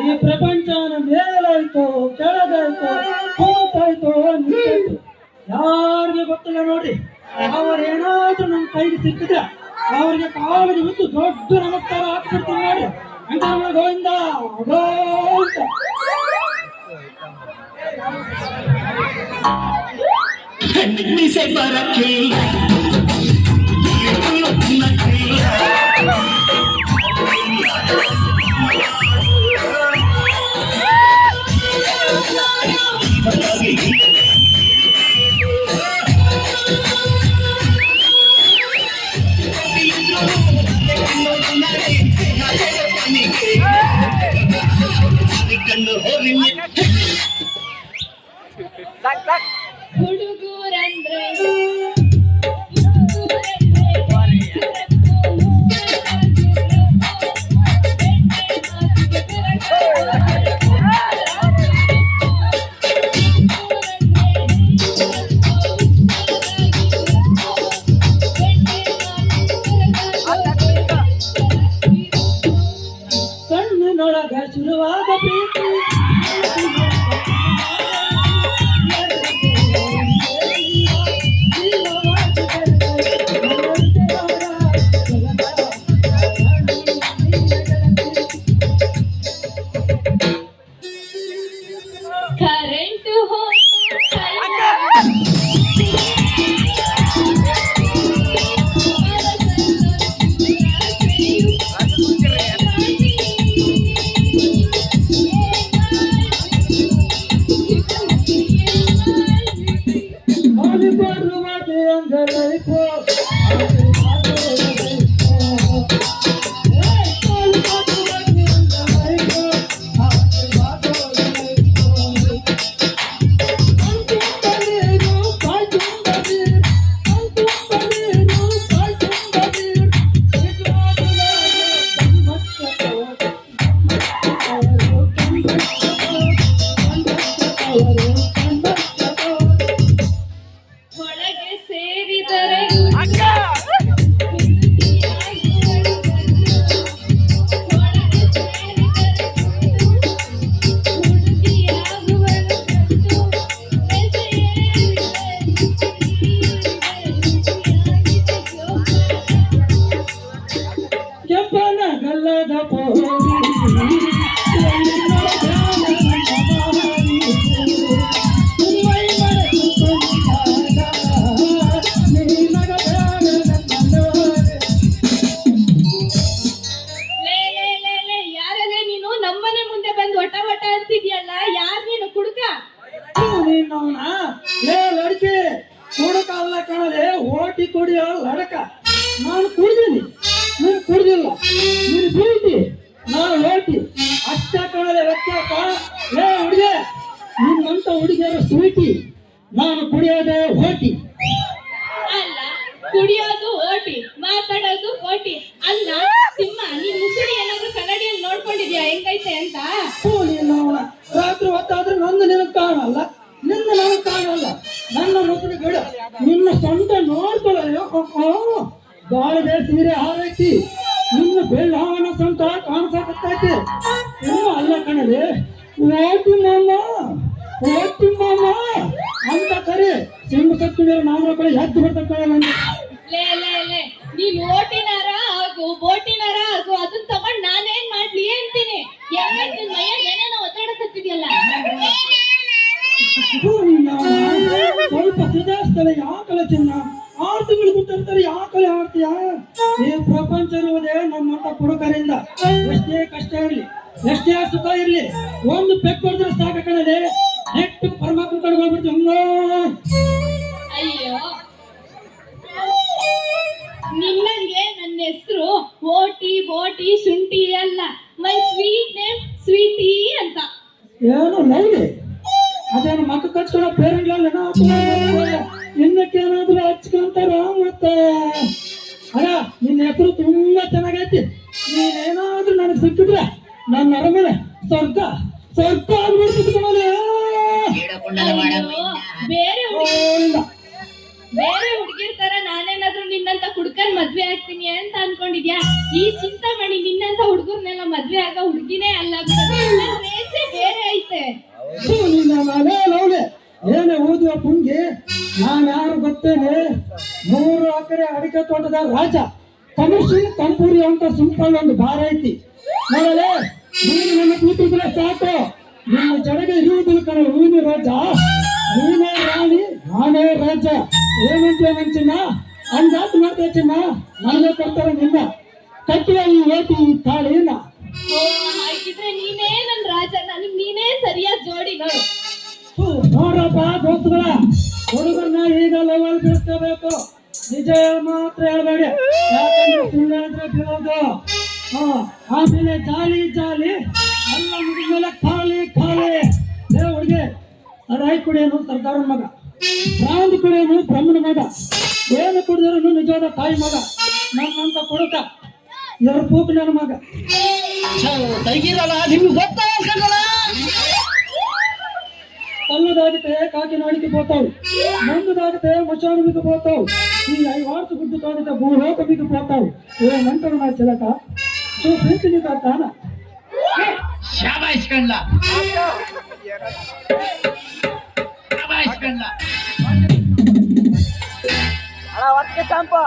ಈ ಪ್ರಪಂಚನ ಮೇಲಾಯ್ತು ಕೆಳಗಾಯ್ತು ನಿಂತಾಯ್ತು ಯಾರಿಗೆ ಗೊತ್ತಿಲ್ಲ ನೋಡ್ರಿ. ಅವ್ರೇನಾದ್ರೂ ನಮ್ ಕೈಗೆ ಸಿಕ್ಕಿದ್ರೆ ಅವ್ರಿಗೆ ಕಾಲಿಗೆ ಬಿದ್ದು ದೊಡ್ಡ ನಮಸ್ಕಾರ ಹಾಕ್ಬಿಡ್ತೀನಿ ನೋಡಿ ಅಂತ ಗೋವಿಂದ ಗೋವಿಂದ ಮೀಸೆ ಬರಕ್ಕಿಲ್ಲ ತಿನ್ನಕ್ಕಿಲ್ಲ ಕಣ್ಣಿನೊಳಗ ಶುರುವಾದ Carente o ವ್ಯತ್ಯಾಸ ಲೇ ಹುಡುಗೆ ನಿಮ್ಮಂತ ಹುಡುಗಿಯರ ಸ್ವೀಟಿ ನಾನು ಕುಡಿಯೋದೇ ಹೋಟಿ ಅಲ್ಲ ಕುಡಿಯೋದು ಓಟಿ ಮಾತಾಡೋದು ಓಟಿ. ಅಲ್ಲ ಸಿಂಹ ನೀನ್ ಮುಸುಡಿ ಏನಾದ್ರೂ ಕನ್ನಡಿಯಲ್ಲಿ ನೋಡ್ಕೊಂಡಿದ್ಯಾ? ಹೆಂಗೈತೆ ಅಂತ? ಹ್ಞೂ ನೀನು ರಾತ್ರಿ ಹೊತ್ತಾದ್ರೆ ನಂದು ನಿನಗೆ ಕಾಣಲ್ಲ. ನಿನ್ನ ನನಗೆ ಕಾಣಲ್ಲ. ನನ್ನ ಮುಸುಡಿ ಬಿಡು. ನಿನ್ನ ಸ್ವಂತ ನೋಡ್ಕೊಳ್ಳೋ ಬೇರೆ ಸೀರೆ ಹಾರೈತಿ. ನಿನ್ನ ಬೆಳ್ಳಾವನ ಸ್ವಂತ ಕಾಣಿಸಕತ್ತೈತಿ. ಕಣಲೆ ಓಟಿ ಮಾಮ ಓಟಿ ಮಾಮ ಅಂತ ಕರೆ. ಸಿಂಹ ಸತ್ತಿನ ಕಡೆ ಎದ್ದು ನಂಗೆ ಲೇ ಲೇ ಲೇ ನೀನ್ ಓಟಿನಾರ ಆಗು ಬೋಟಿನಾರ ಆಗು ಅದನ್ನ ತಗೊಂಡ್ ನಾನೇನ್ ಮಾಡ್ಲಿ ಅಂತೀನಿ. ಏನೇನೋ ಸ್ವಲ್ಪ ಸುಧಾರಿಸ್ತಾಳೆ ಯಾಕಲ ಚಿನ್ನ? ಆರು ತಿಂಗಳು ಬಿಟ್ಟಿರ್ತಾರೆ ಯಾಕಲೆ ಆಡ್ತೀಯ? ಈ ಪ್ರಪಂಚ ಇರುವುದೇ ನಮ್ಮಂತ ಕುಡುಕರಿಂದ ಎಷ್ಟೇ ಕಷ್ಟ ಇರಲಿ. ಎಷ್ಟೇ ಸುಖ ಇರ್ಲಿ ಒಂದು ಪೆಕ್ ಹೊಡೆದ್ರೆ ಸಾಕ ಕಣಲೆ ನೆಟ್ಟು ಪರಮಾತ್ಮ ಕಡೆಗೆ ಹೋಗ್ಬಿಡ್ತೀವಿ. ಅಯ್ಯೋ. ನಿನ್ನಂಗೆ ನನ್ನ ಹೆಸರು ಓಟಿ ಓಟಿ ಶುಂಠಿ ಅಲ್ಲ. ಮೈ ಸ್ವೀಟ್ ನೇಮ್ ಸ್ವೀಟಿ ಅಂತ. ಏನು ಲೈಲಿ ಅದೇನು ಮಕ್ಕ ಕಚ್ಕೊಳ್ಳೋ ಪೇರೆಂಟ್ಗಳಲ್ಲ ಇನ್ನಕ್ಕೇನಾದ್ರೂ ಹಚ್ಕೊಂತಾರ ಮತ್ತೆ? ಅಣ್ಣ ನಿನ್ನ ಹೆಸರು ತುಂಬ ನನ್ನ ಅರಮನೆ ಸ್ವರ್ಗ ಸ್ವರ್ಗ ಆಗ್ಬಿಡ್ತಿತ್ತು ಬೇರೆ ಹುಡುಗ ಬೇರೆ ಹುಡುಗಿರ್ ತರ ನಾನೇನಾದ್ರೂ ನಿನ್ನಂತ ಹುಡ್ಕನ್ ಮದ್ವೆ ಆಗ್ತೀನಿ ಅಂತ ಅನ್ಕೊಂಡಿದ್ಯಾ? ಈ ಮಾಡಿ ನಿನ್ನಂತ ಹುಡುಗರ್ನೆಲ್ಲ ಮದ್ವೆ ಆಗ ಹುಡುಗಿನೇ ಅಲ್ಲ ರೇಸೆ ಬೇರೆ ಐತೆ. ಏನೇ ಓದುವ ಪುಂಗಿ ನಾನು ಯಾರು ಗೊತ್ತೇನೆ? ಮೂರು ಎಕರೆ ಅಡಿಕೆ ತೋಟದ ರಾಜ. ಕಮರ್ಷಿಯಲ್ ಕಂಪೂರಿ ಅಂತ ಸಿಂಪಲ್ ಒಂದು ಭಾರ ಐತಿ. ನೋಡಲೇ? ನೀನು ನನ್ನ ಕೂತಿದ್ರೆ ಸಾಕು. ನಿಮ್ಮ ಜಡಗೆ ಇರುವುದಿಲ್ಲ ಕಣ ನೀನು ರಾಜ. ನೀನೇ ರಾಣಿ ನಾನೇ ರಾಜ. ಏನಂತ ಚಿನ್ನ. ಹಂಗಾತ್ ಮಾಡ್ತೇ ಚಿನ್ನ. ನಾನೇ ಕೊಡ್ತಾರೆ ನಿನ್ನ. ಕಟ್ಟಿಯ ಈ ಏಟಿ ಈ ತಾಳಿನ ಹಾಗಿದ್ರೆ ನೀನೇ ನನ್ನ ರಾಜ. ನನಗ್ ನೀನೇ ಸರಿಯಾದ ಜೋಡಿ ನೋಡು. ದೋಸ್ತಗಳ ನೋಡ್ರಪ್ಪ ದೋಸ್ತುಗಳ. ಹುಡುಗರನ್ನ ಈಗ ಲೆವೆಲ್ ಬಿಡ್ಕೋಬೇಕು ನಿಜ ಮಾತ್ರ ಹೇಳ್ಬೇಡಿ. ಯಾಕಂದ್ರೆ ಸುಳ್ಳು ಹೇಳಿದ್ರೆ ಬೀಳೋದು ಹಾ ಆಮೇಲೆ ಜಾಲಿ ಜಾಲಿ ಎಲ್ಲ ಮುಗಿದ್ಮೇಲೆ ಖಾಲಿ ಖಾಲಿ. ದೇವ ಹುಡುಗಿ ರಾಯ್ ಕುಡಿಯೋನು ಸರ್ದಾರನ ಮಗ. ರಾಮ್ ಕುಡಿಯೋನು ಬ್ರಹ್ಮನ ಮಗ. ಏನು ಕುಡಿದ್ರು ನಿಜವಾದ ತಾಯಿ ಮಗ. ನನ್ನಂತ ಕುಡುಕ. ಇವ್ರ ಪೂಕ್ ನನ್ನ ಮಗ. ತೆಗಿರಲ್ಲ ನಿಮ್ಗೆ ಗೊತ್ತಾಗಲ್ಲ ಕಲ್ಲದಾಗುತ್ತೆ ಕಾಕಿನಾಡಿಗೆ ಪೋತಾವು ಮಂದದಾಗುತ್ತೆ ಮಚಾಣಿಗೆ ಪೋತಾವು ಈ ಐದು ಗುಡ್ಡು ಕಾಣಿದ ಭೂಲೋಕ ಬಿದ್ದು ಪೋತಾವು ಏ ನಾ ಚಲಕ तो फिर तुझे कहता ना? शाबाश करला शाबाश करला अरे वाट के सांपा।